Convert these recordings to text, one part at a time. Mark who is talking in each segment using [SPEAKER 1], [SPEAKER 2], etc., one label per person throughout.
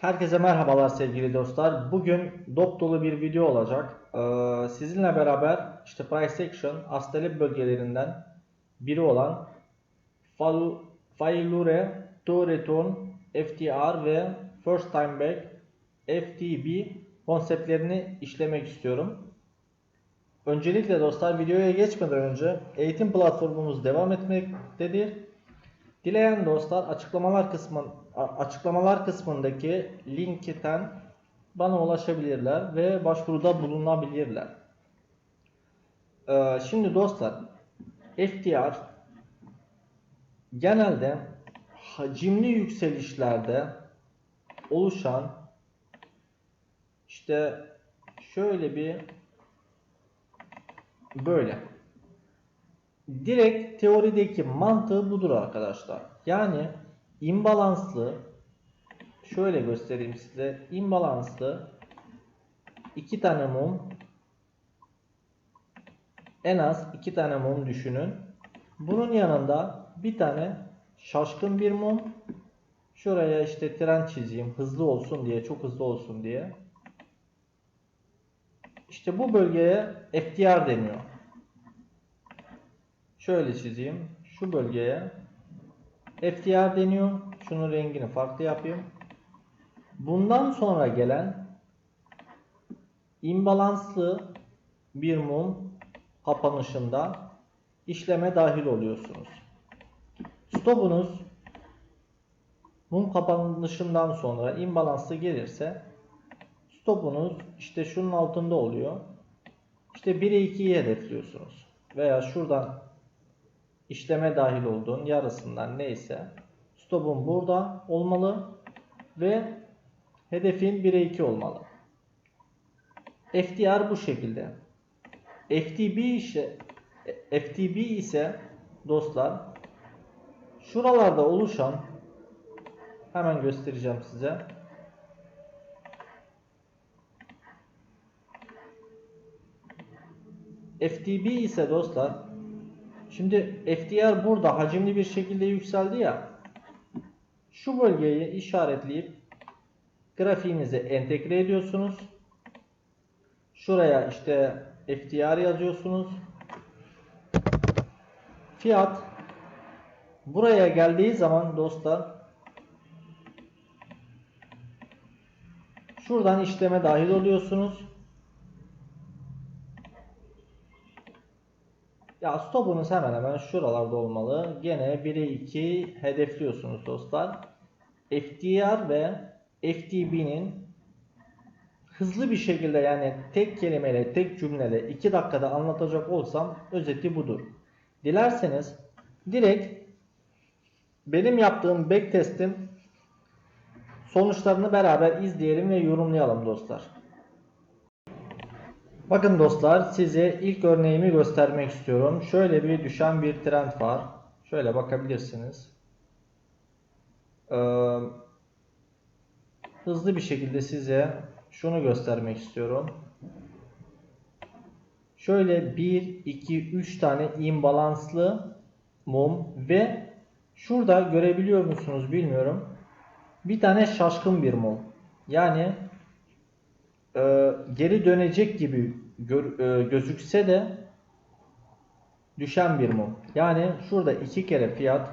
[SPEAKER 1] Herkese merhabalar sevgili dostlar. Bugün dop dolu bir video olacak. Ee, sizinle beraber işte price action astelip bölgelerinden biri olan Failure, To Return, FTR ve First Time Back FTB konseptlerini işlemek istiyorum. Öncelikle dostlar videoya geçmeden önce eğitim platformumuz devam etmektedir. Dileyen dostlar açıklamalar kısmın açıklamalar kısmındaki linkten bana ulaşabilirler ve başvuruda bulunabilirler. Ee, şimdi dostlar FTR genelde hacimli yükselişlerde oluşan işte şöyle bir böyle direkt teorideki mantığı budur arkadaşlar. Yani imbalanslı şöyle göstereyim size. imbalanslı iki tane mum en az iki tane mum düşünün. Bunun yanında bir tane şaşkın bir mum. Şuraya işte tren çizeyim hızlı olsun diye, çok hızlı olsun diye. İşte bu bölgeye FTR deniyor. Şöyle çizeyim. Şu bölgeye FTR deniyor. Şunun rengini farklı yapayım. Bundan sonra gelen imbalanslı bir mum kapanışında işleme dahil oluyorsunuz. Stopunuz mum kapanışından sonra imbalanslı gelirse stopunuz işte şunun altında oluyor. İşte 1'e 2'yi hedefliyorsunuz. Veya şuradan işleme dahil olduğun yarısından neyse stopun burada olmalı ve hedefin 1'e 2 olmalı. FTR bu şekilde. FTB ise FTB ise dostlar şuralarda oluşan hemen göstereceğim size. FTB ise dostlar Şimdi FDR burada hacimli bir şekilde yükseldi ya. Şu bölgeyi işaretleyip grafiğinize entegre ediyorsunuz. Şuraya işte FDR yazıyorsunuz. Fiyat buraya geldiği zaman dostlar şuradan işleme dahil oluyorsunuz. Ya stopunuz hemen hemen şuralarda olmalı. Gene 1'e 2 hedefliyorsunuz dostlar. FDR ve FTB'nin hızlı bir şekilde yani tek kelimeyle, tek cümleyle 2 dakikada anlatacak olsam özeti budur. Dilerseniz direkt benim yaptığım backtestim sonuçlarını beraber izleyelim ve yorumlayalım dostlar. Bakın dostlar size ilk örneğimi göstermek istiyorum. Şöyle bir düşen bir trend var. Şöyle bakabilirsiniz. Ee, hızlı bir şekilde size şunu göstermek istiyorum. Şöyle 1, 2, 3 tane imbalanslı mum ve şurada görebiliyor musunuz bilmiyorum. Bir tane şaşkın bir mum. Yani e, geri dönecek gibi gör- e, gözükse de düşen bir mum. Yani şurada iki kere fiyat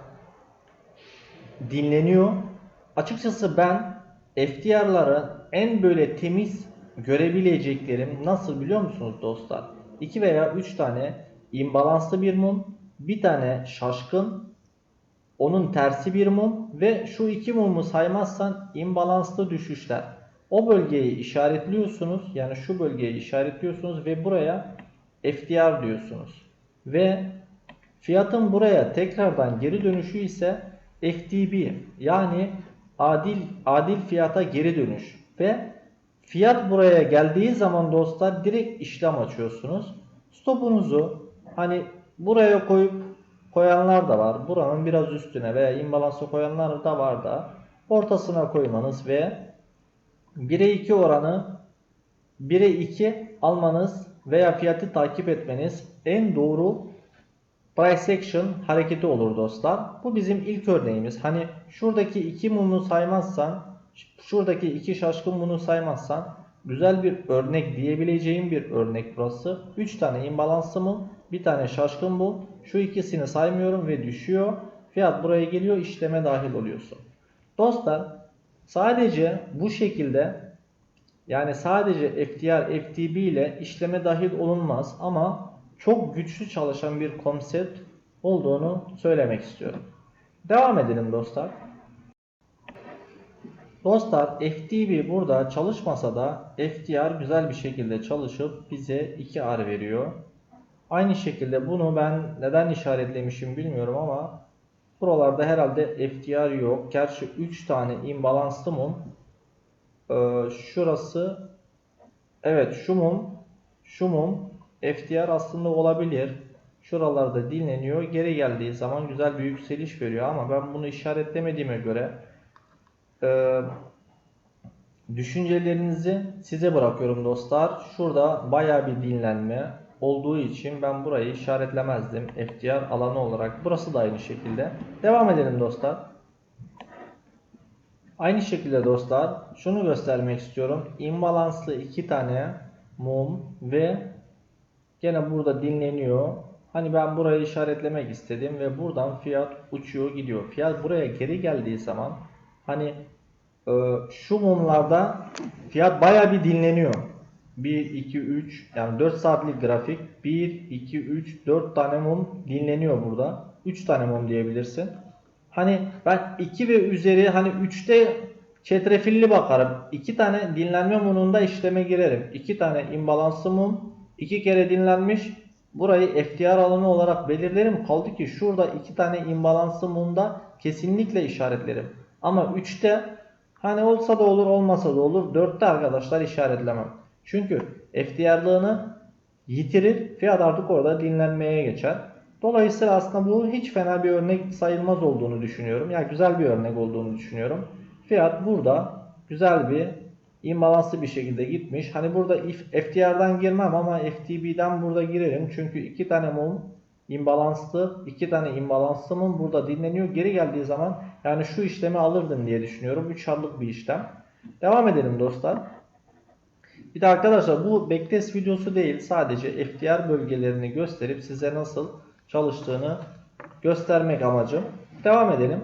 [SPEAKER 1] dinleniyor. Açıkçası ben FDR'ları en böyle temiz görebileceklerim nasıl biliyor musunuz dostlar? 2 veya 3 tane imbalanslı bir mum, bir tane şaşkın, onun tersi bir mum ve şu iki mumu saymazsan imbalanslı düşüşler. O bölgeyi işaretliyorsunuz. Yani şu bölgeyi işaretliyorsunuz ve buraya FDR diyorsunuz. Ve fiyatın buraya tekrardan geri dönüşü ise FTB yani adil adil fiyata geri dönüş ve fiyat buraya geldiği zaman dostlar direkt işlem açıyorsunuz. Stopunuzu hani buraya koyup koyanlar da var. Buranın biraz üstüne veya imbalansa koyanlar da var da ortasına koymanız ve 1'e 2 oranı 1'e 2 almanız veya fiyatı takip etmeniz en doğru price action hareketi olur dostlar. Bu bizim ilk örneğimiz. Hani şuradaki iki mumu saymazsan Şuradaki iki şaşkın bunu saymazsan güzel bir örnek diyebileceğim bir örnek burası. 3 tane imbalanslı mum, bir tane şaşkın mum. Şu ikisini saymıyorum ve düşüyor. Fiyat buraya geliyor işleme dahil oluyorsun. Dostlar sadece bu şekilde yani sadece FTR, FTB ile işleme dahil olunmaz ama çok güçlü çalışan bir konsept olduğunu söylemek istiyorum. Devam edelim dostlar. Dostlar FTB burada çalışmasa da FTR güzel bir şekilde çalışıp bize 2R veriyor. Aynı şekilde bunu ben neden işaretlemişim bilmiyorum ama buralarda herhalde FTR yok. Gerçi 3 tane imbalanslı mum. Ee, şurası evet şu mum şu mum FTR aslında olabilir. Şuralarda dinleniyor. Geri geldiği zaman güzel bir yükseliş veriyor ama ben bunu işaretlemediğime göre ee, düşüncelerinizi size bırakıyorum dostlar. Şurada baya bir dinlenme olduğu için ben burayı işaretlemezdim. FTR alanı olarak. Burası da aynı şekilde. Devam edelim dostlar. Aynı şekilde dostlar şunu göstermek istiyorum. İmbalanslı iki tane mum ve gene burada dinleniyor. Hani ben burayı işaretlemek istedim ve buradan fiyat uçuyor gidiyor. Fiyat buraya geri geldiği zaman hani e, şu mumlarda fiyat baya bir dinleniyor. 1, 2, 3 yani 4 saatlik grafik 1, 2, 3, 4 tane mum dinleniyor burada. 3 tane mum diyebilirsin. Hani ben 2 ve üzeri hani 3'te çetrefilli bakarım. 2 tane dinlenme mumunda işleme girerim. 2 tane imbalanslı mum 2 kere dinlenmiş. Burayı FTR alanı olarak belirlerim. Kaldı ki şurada 2 tane imbalanslı mumda kesinlikle işaretlerim. Ama 3'te hani olsa da olur olmasa da olur. 4'te arkadaşlar işaretlemem. Çünkü FTR'lığını yitirir. Fiyat artık orada dinlenmeye geçer. Dolayısıyla aslında bu hiç fena bir örnek sayılmaz olduğunu düşünüyorum. Yani güzel bir örnek olduğunu düşünüyorum. Fiyat burada güzel bir imbalanslı bir şekilde gitmiş. Hani burada FTR'dan girmem ama FTB'den burada girerim. Çünkü iki tane mum imbalanslı, iki tane imbalanslı mum burada dinleniyor. Geri geldiği zaman yani şu işlemi alırdım diye düşünüyorum. 3 harlık bir işlem. Devam edelim dostlar. Bir de arkadaşlar bu backtest videosu değil. Sadece FTR bölgelerini gösterip size nasıl çalıştığını göstermek amacım. Devam edelim.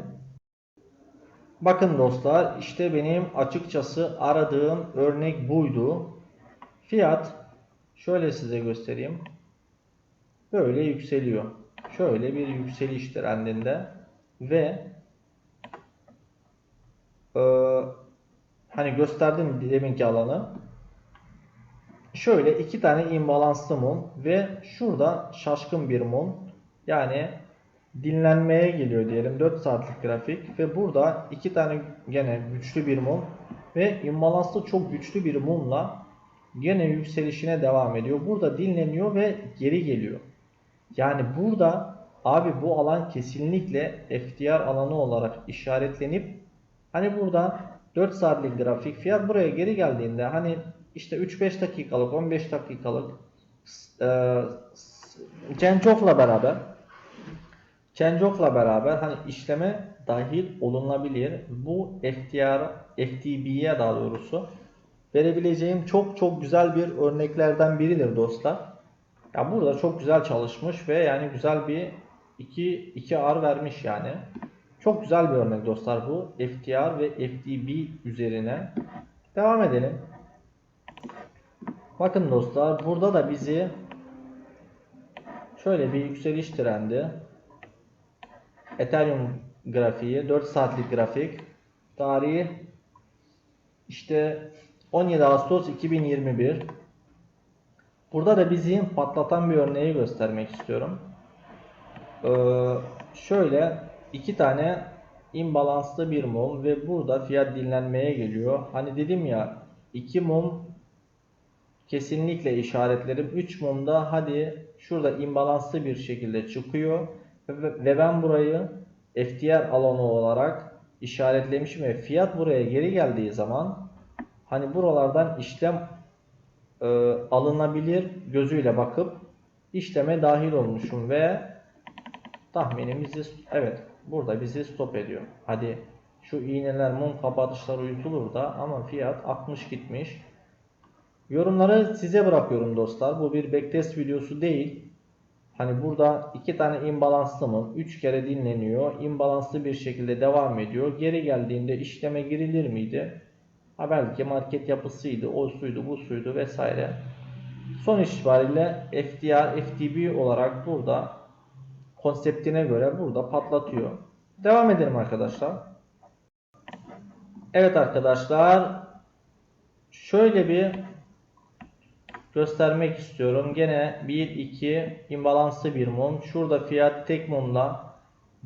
[SPEAKER 1] Bakın dostlar işte benim açıkçası aradığım örnek buydu. Fiyat şöyle size göstereyim. Böyle yükseliyor. Şöyle bir yükseliş trendinde ve e, hani gösterdim deminki alanı. Şöyle iki tane imbalanslı mum ve şurada şaşkın bir mum. Yani dinlenmeye geliyor diyelim 4 saatlik grafik ve burada iki tane gene güçlü bir mum ve imbalanslı çok güçlü bir mumla gene yükselişine devam ediyor. Burada dinleniyor ve geri geliyor. Yani burada abi bu alan kesinlikle FTR alanı olarak işaretlenip hani burada 4 saatlik grafik fiyat buraya geri geldiğinde hani işte 3-5 dakikalık 15 dakikalık e, Cencof'la beraber Change-off'la beraber hani işleme dahil olunabilir. Bu FTR, FTB'ye daha doğrusu verebileceğim çok çok güzel bir örneklerden biridir dostlar. Ya burada çok güzel çalışmış ve yani güzel bir 2 2 R vermiş yani. Çok güzel bir örnek dostlar bu. FTR ve FTB üzerine. Devam edelim. Bakın dostlar burada da bizi şöyle bir yükseliş trendi. Ethereum grafiği 4 saatlik grafik. Tarihi işte 17 Ağustos 2021 burada da bizi patlatan bir örneği göstermek istiyorum. Ee, şöyle iki tane imbalanslı bir mum ve burada fiyat dinlenmeye geliyor. Hani dedim ya iki mum kesinlikle işaretlerim 3 mumda hadi şurada imbalanslı bir şekilde çıkıyor ve ben burayı FTR alanı olarak işaretlemişim ve fiyat buraya geri geldiği zaman hani buralardan işlem e, alınabilir gözüyle bakıp işleme dahil olmuşum ve tahminimizi evet burada bizi stop ediyor. Hadi Şu iğneler mum kapatışlar uyutulur da ama fiyat 60 gitmiş. Yorumları size bırakıyorum dostlar. Bu bir backtest videosu değil. Hani burada iki tane imbalanslı mı? 3 kere dinleniyor. imbalanslı bir şekilde devam ediyor. Geri geldiğinde işleme girilir miydi? Ha belki market yapısıydı, o suydu, bu suydu vesaire. Sonuç itibariyle FDR, FTB olarak burada konseptine göre burada patlatıyor. Devam edelim arkadaşlar. Evet arkadaşlar. Şöyle bir göstermek istiyorum. Gene 1 2 imbalanslı bir mum. Şurada fiyat tek mumla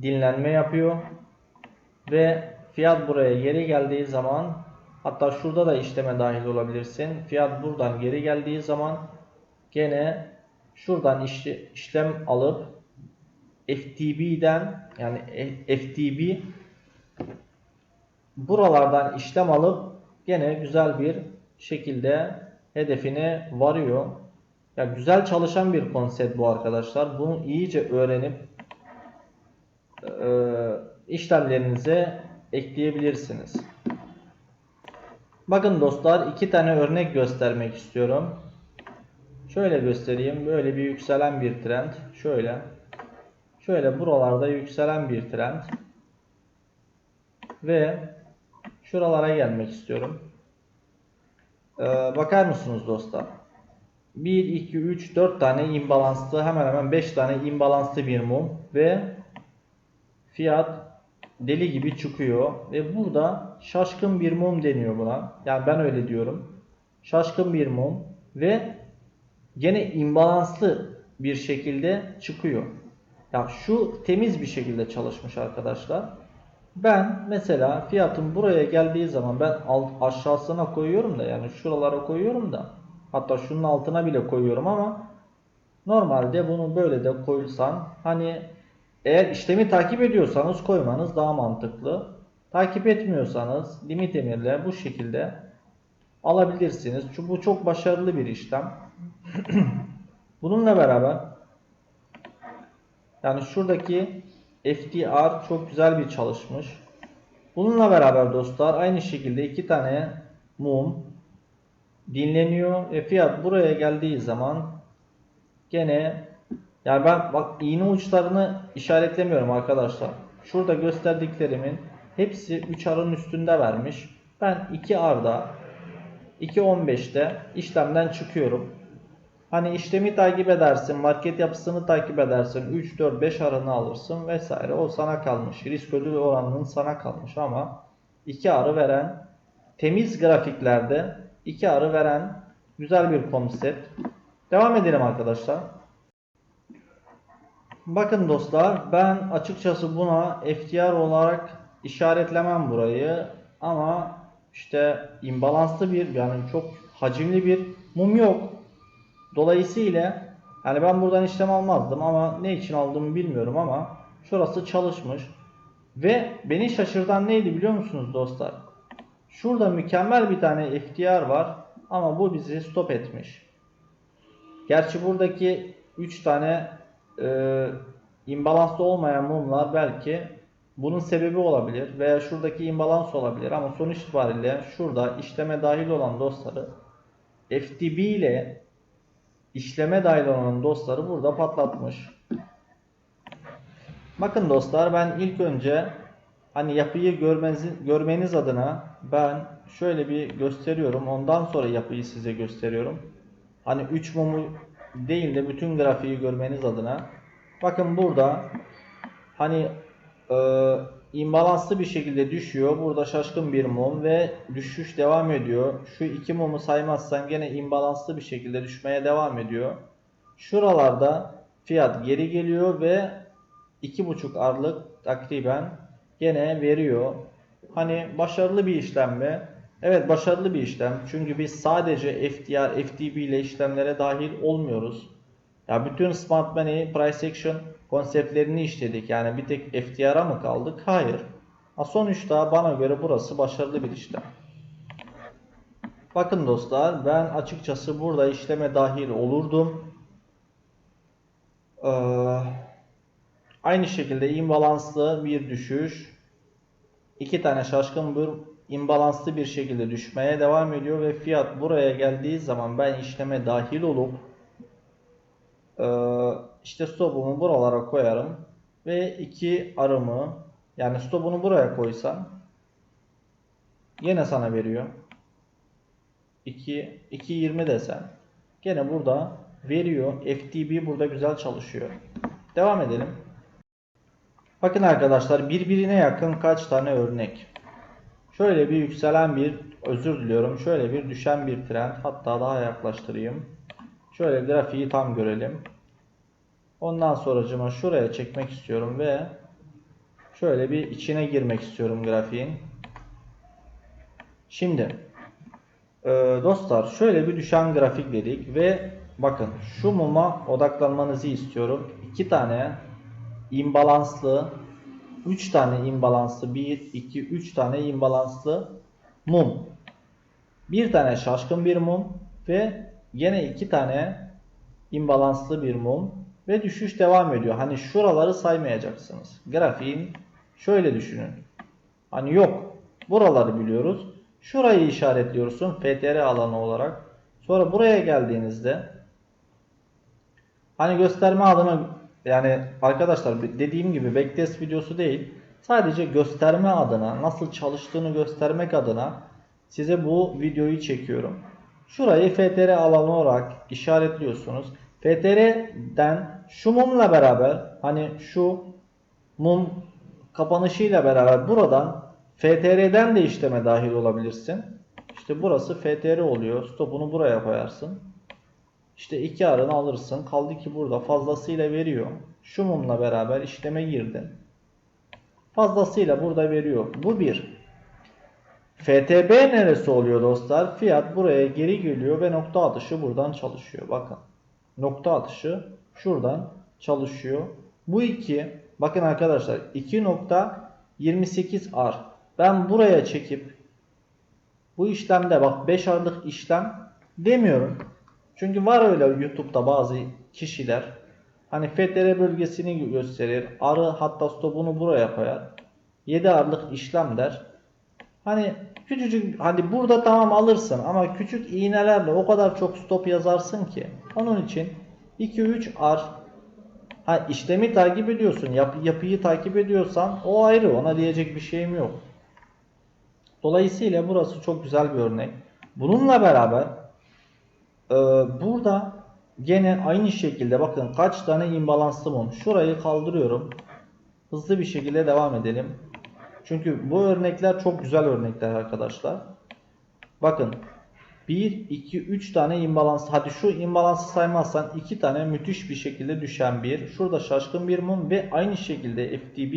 [SPEAKER 1] dinlenme yapıyor. Ve fiyat buraya geri geldiği zaman hatta şurada da işleme dahil olabilirsin. Fiyat buradan geri geldiği zaman gene şuradan işle- işlem alıp FTB'den yani FTB buralardan işlem alıp gene güzel bir şekilde hedefine varıyor. Ya güzel çalışan bir konsept bu arkadaşlar. Bunu iyice öğrenip e, işlemlerinize ekleyebilirsiniz. Bakın dostlar iki tane örnek göstermek istiyorum. Şöyle göstereyim. Böyle bir yükselen bir trend. Şöyle. Şöyle buralarda yükselen bir trend. Ve şuralara gelmek istiyorum. Ee, bakar mısınız dostlar? 1, 2, 3, 4 tane imbalanslı hemen hemen 5 tane imbalanslı bir mum ve fiyat deli gibi çıkıyor ve burada şaşkın bir mum deniyor buna. Yani ben öyle diyorum. Şaşkın bir mum ve gene imbalanslı bir şekilde çıkıyor. Ya şu temiz bir şekilde çalışmış arkadaşlar. Ben mesela fiyatın buraya geldiği zaman ben alt, aşağısına koyuyorum da yani şuralara koyuyorum da hatta şunun altına bile koyuyorum ama normalde bunu böyle de koysan hani eğer işlemi takip ediyorsanız koymanız daha mantıklı. Takip etmiyorsanız limit emirle bu şekilde alabilirsiniz. Çünkü bu çok başarılı bir işlem. Bununla beraber yani şuradaki FDR çok güzel bir çalışmış. Bununla beraber dostlar aynı şekilde iki tane mum dinleniyor ve fiyat buraya geldiği zaman gene yani ben bak iğne uçlarını işaretlemiyorum arkadaşlar. Şurada gösterdiklerimin hepsi 3 arın üstünde vermiş. Ben 2 arda 2.15'te işlemden çıkıyorum. Hani işlemi takip edersin, market yapısını takip edersin, 3, 4, 5 arını alırsın vesaire. O sana kalmış. Risk ödül oranının sana kalmış ama 2 arı veren temiz grafiklerde 2 arı veren güzel bir konsept. Devam edelim arkadaşlar. Bakın dostlar ben açıkçası buna FTR olarak işaretlemem burayı ama işte imbalanslı bir yani çok hacimli bir mum yok. Dolayısıyla yani ben buradan işlem almazdım ama ne için aldığımı bilmiyorum ama şurası çalışmış. Ve beni şaşırtan neydi biliyor musunuz dostlar? Şurada mükemmel bir tane FTR var ama bu bizi stop etmiş. Gerçi buradaki 3 tane e, imbalanslı olmayan mumlar belki bunun sebebi olabilir veya şuradaki imbalans olabilir ama sonuç itibariyle şurada işleme dahil olan dostları FTB ile işleme dahil olan dostları burada patlatmış. Bakın dostlar ben ilk önce hani yapıyı görmeniz, görmeniz adına ben şöyle bir gösteriyorum. Ondan sonra yapıyı size gösteriyorum. Hani 3 mumu değil de bütün grafiği görmeniz adına. Bakın burada hani e, imbalanslı bir şekilde düşüyor. Burada şaşkın bir mum ve düşüş devam ediyor. Şu iki mumu saymazsan gene imbalanslı bir şekilde düşmeye devam ediyor. Şuralarda fiyat geri geliyor ve 2.5 arlık takriben gene veriyor. Hani başarılı bir işlem mi? Evet başarılı bir işlem. Çünkü biz sadece FDR, FTB ile işlemlere dahil olmuyoruz. Ya bütün Smart Money, Price Action konseptlerini işledik. Yani bir tek FDR'a mı kaldık? Hayır. Ha sonuçta bana göre burası başarılı bir işlem. Bakın dostlar ben açıkçası burada işleme dahil olurdum. Ee, aynı şekilde imbalanslı bir düşüş. iki tane şaşkın bir imbalanslı bir şekilde düşmeye devam ediyor ve fiyat buraya geldiği zaman ben işleme dahil olup işte stopumu buralara koyarım ve iki arımı yani stopunu buraya koysam yine sana veriyor. 2 2.20 desem gene burada veriyor. FTB burada güzel çalışıyor. Devam edelim. Bakın arkadaşlar birbirine yakın kaç tane örnek. Şöyle bir yükselen bir özür diliyorum. Şöyle bir düşen bir trend. Hatta daha yaklaştırayım. Şöyle grafiği tam görelim. Ondan sonracıma şuraya çekmek istiyorum ve şöyle bir içine girmek istiyorum grafiğin. Şimdi e, dostlar şöyle bir düşen grafik dedik ve bakın şu muma odaklanmanızı istiyorum. İki tane imbalanslı 3 tane imbalanslı 1 2 3 tane imbalanslı mum. Bir tane şaşkın bir mum ve yine iki tane imbalanslı bir mum ve düşüş devam ediyor. Hani şuraları saymayacaksınız. Grafiğin şöyle düşünün. Hani yok. Buraları biliyoruz. Şurayı işaretliyorsun FTR alanı olarak. Sonra buraya geldiğinizde hani gösterme adına yani arkadaşlar dediğim gibi backtest videosu değil. Sadece gösterme adına nasıl çalıştığını göstermek adına size bu videoyu çekiyorum. Şurayı FTR alanı olarak işaretliyorsunuz. FTR'den şu mumla beraber hani şu mum kapanışıyla beraber buradan FTR'den de işleme dahil olabilirsin. İşte burası FTR oluyor. Stopunu buraya koyarsın. İşte iki arını alırsın. Kaldı ki burada fazlasıyla veriyor. Şu mumla beraber işleme girdin. Fazlasıyla burada veriyor. Bu bir. FTB neresi oluyor dostlar? Fiyat buraya geri geliyor ve nokta atışı buradan çalışıyor. Bakın. Nokta atışı şuradan çalışıyor. Bu iki bakın arkadaşlar 2.28 R. Ben buraya çekip bu işlemde bak 5 R'lık işlem demiyorum. Çünkü var öyle YouTube'da bazı kişiler hani FTR bölgesini gösterir. Arı hatta stopunu buraya koyar. 7 R'lık işlem der. Hani küçücük hani burada tamam alırsın ama küçük iğnelerle o kadar çok stop yazarsın ki. Onun için 2-3 R ha işlemi takip ediyorsun. Yap, yapıyı takip ediyorsan o ayrı. Ona diyecek bir şeyim yok. Dolayısıyla burası çok güzel bir örnek. Bununla beraber e, burada gene aynı şekilde bakın kaç tane imbalanslı mum. Şurayı kaldırıyorum. Hızlı bir şekilde devam edelim. Çünkü bu örnekler çok güzel örnekler arkadaşlar. Bakın 1, 2, 3 tane imbalans. Hadi şu imbalansı saymazsan 2 tane müthiş bir şekilde düşen bir. Şurada şaşkın bir mum ve aynı şekilde FTB,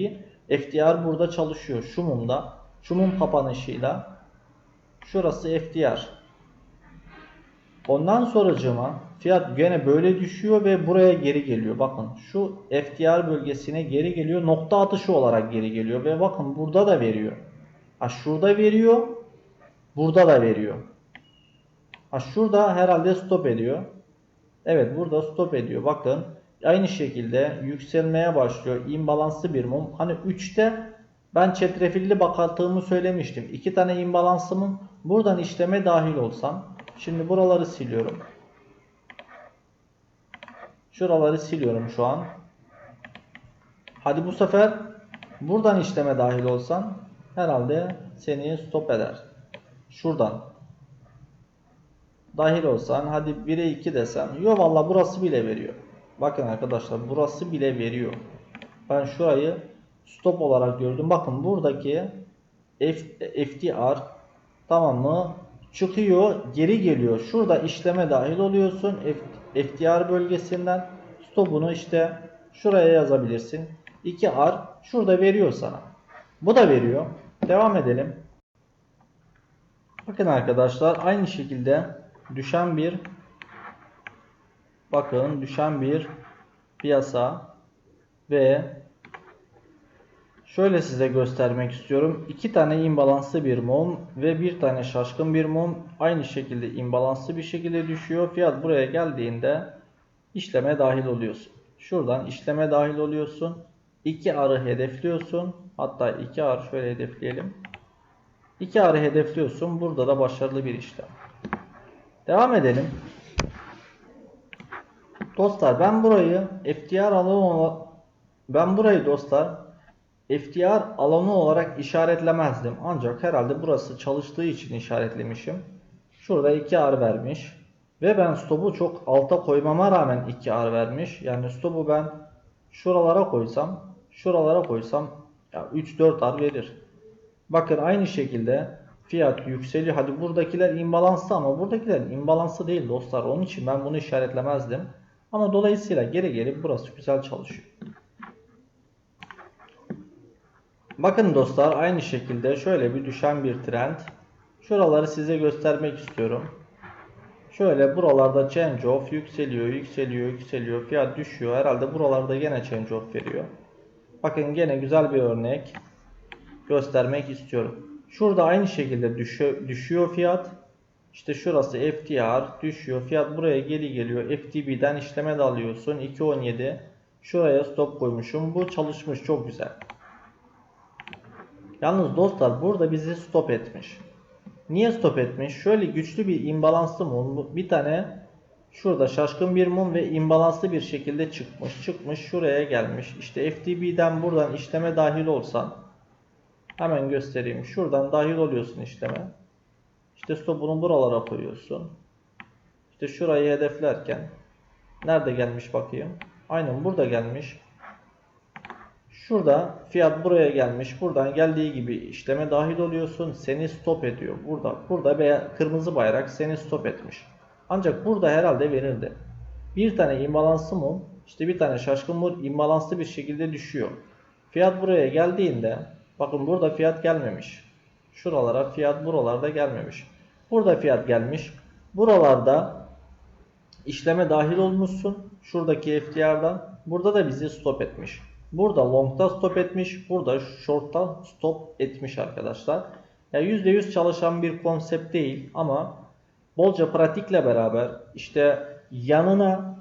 [SPEAKER 1] FDR burada çalışıyor. Şu mumda. Şu mum kapanışıyla. Şurası FDR. Ondan sonracıma fiyat gene böyle düşüyor ve buraya geri geliyor. Bakın şu FDR bölgesine geri geliyor. Nokta atışı olarak geri geliyor ve bakın burada da veriyor. Ha şurada veriyor. Burada da veriyor. Ha şurada herhalde stop ediyor. Evet burada stop ediyor. Bakın aynı şekilde yükselmeye başlıyor. İmbalanslı bir mum. Hani 3'te ben çetrefilli bakattığımı söylemiştim. 2 tane imbalanslı mum. Buradan işleme dahil olsam. Şimdi buraları siliyorum. Şuraları siliyorum şu an. Hadi bu sefer buradan işleme dahil olsan herhalde seni stop eder. Şuradan dahil olsan hadi 1'e 2 desem. Yok valla burası bile veriyor. Bakın arkadaşlar burası bile veriyor. Ben şurayı stop olarak gördüm. Bakın buradaki F, FTR tamam mı? Çıkıyor geri geliyor. Şurada işleme dahil oluyorsun. F, FTR bölgesinden stopunu işte şuraya yazabilirsin. 2R şurada veriyor sana. Bu da veriyor. Devam edelim. Bakın arkadaşlar aynı şekilde düşen bir bakın düşen bir piyasa ve şöyle size göstermek istiyorum. iki tane imbalanslı bir mum ve bir tane şaşkın bir mum aynı şekilde imbalanslı bir şekilde düşüyor. Fiyat buraya geldiğinde işleme dahil oluyorsun. Şuradan işleme dahil oluyorsun. 2 arı hedefliyorsun. Hatta 2 arı şöyle hedefleyelim. 2 arı hedefliyorsun. Burada da başarılı bir işlem. Devam edelim. Dostlar ben burayı FTR alanı ben burayı dostlar FTR alanı olarak işaretlemezdim. Ancak herhalde burası çalıştığı için işaretlemişim. Şurada 2 ar vermiş. Ve ben stopu çok alta koymama rağmen 2 ar vermiş. Yani stopu ben şuralara koysam, şuralara koysam ya 3-4 ar verir. Bakın aynı şekilde fiyat yükseliyor. Hadi buradakiler imbalanslı ama buradakiler imbalanslı değil dostlar. Onun için ben bunu işaretlemezdim. Ama dolayısıyla geri gelip burası güzel çalışıyor. Bakın dostlar aynı şekilde şöyle bir düşen bir trend. Şuraları size göstermek istiyorum. Şöyle buralarda change off yükseliyor, yükseliyor, yükseliyor. Fiyat düşüyor. Herhalde buralarda yine change off veriyor. Bakın gene güzel bir örnek göstermek istiyorum. Şurada aynı şekilde düşüyor, düşüyor fiyat. İşte şurası FTR düşüyor. Fiyat buraya geri geliyor. FTB'den işleme de alıyorsun. 2.17. Şuraya stop koymuşum. Bu çalışmış çok güzel. Yalnız dostlar burada bizi stop etmiş. Niye stop etmiş? Şöyle güçlü bir imbalanslı mum. Bir tane şurada şaşkın bir mum ve imbalanslı bir şekilde çıkmış. Çıkmış şuraya gelmiş. İşte FTB'den buradan işleme dahil olsan hemen göstereyim. Şuradan dahil oluyorsun işleme. İşte stopunu buralara koyuyorsun. İşte şurayı hedeflerken nerede gelmiş bakayım. Aynen burada gelmiş. Şurada fiyat buraya gelmiş. Buradan geldiği gibi işleme dahil oluyorsun. Seni stop ediyor. Burada burada veya kırmızı bayrak seni stop etmiş. Ancak burada herhalde verirdi. Bir tane imbalanslı mum, işte bir tane şaşkın mum imbalanslı bir şekilde düşüyor. Fiyat buraya geldiğinde bakın burada fiyat gelmemiş. Şuralara fiyat buralarda gelmemiş. Burada fiyat gelmiş. Buralarda işleme dahil olmuşsun. Şuradaki FTR'dan. Burada da bizi stop etmiş. Burada long'ta stop etmiş. Burada short'ta stop etmiş arkadaşlar. Ya %100 çalışan bir konsept değil ama bolca pratikle beraber işte yanına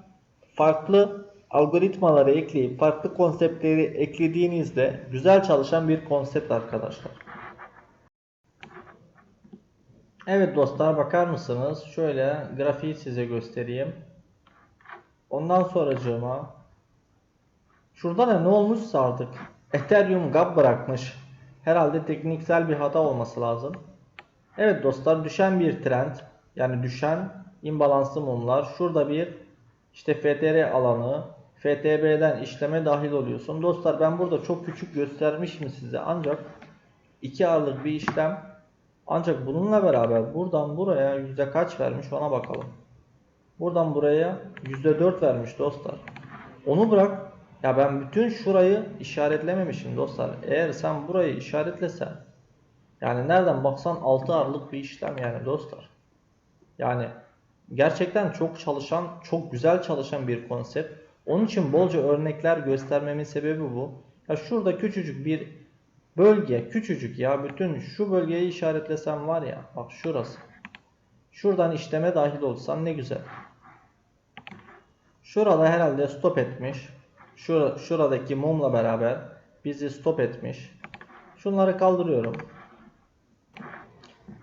[SPEAKER 1] farklı algoritmaları ekleyip farklı konseptleri eklediğinizde güzel çalışan bir konsept arkadaşlar. Evet dostlar bakar mısınız? Şöyle grafiği size göstereyim. Ondan sonracığıma şurada da ne olmuşsa artık Ethereum gap bırakmış. Herhalde tekniksel bir hata olması lazım. Evet dostlar düşen bir trend. Yani düşen imbalanslı mumlar. Şurada bir işte FTR alanı. FTB'den işleme dahil oluyorsun. Dostlar ben burada çok küçük göstermişim size. Ancak 2 Aralık bir işlem. Ancak bununla beraber buradan buraya yüzde kaç vermiş ona bakalım. Buradan buraya yüzde 4 vermiş dostlar. Onu bırak. Ya ben bütün şurayı işaretlememişim dostlar. Eğer sen burayı işaretlesen yani nereden baksan 6 Aralık bir işlem yani dostlar. Yani gerçekten çok çalışan, çok güzel çalışan bir konsept. Onun için bolca örnekler göstermemin sebebi bu. Ya şurada küçücük bir bölge, küçücük ya bütün şu bölgeyi işaretlesem var ya bak şurası. Şuradan işleme dahil olsan ne güzel. Şurada herhalde stop etmiş. Şura, şuradaki mumla beraber bizi stop etmiş. Şunları kaldırıyorum.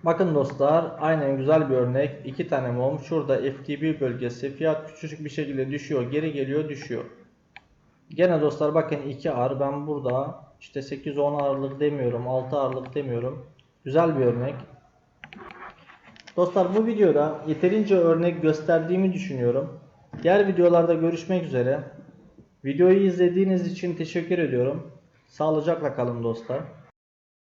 [SPEAKER 1] Bakın dostlar aynen güzel bir örnek. İki tane mum. Şurada FTB bölgesi. Fiyat küçücük bir şekilde düşüyor. Geri geliyor düşüyor. Gene dostlar bakın 2 ar. Ben burada işte 8-10 ağırlık demiyorum. 6 ağırlık demiyorum. Güzel bir örnek. Dostlar bu videoda yeterince örnek gösterdiğimi düşünüyorum. Diğer videolarda görüşmek üzere. Videoyu izlediğiniz için teşekkür ediyorum. Sağlıcakla kalın dostlar.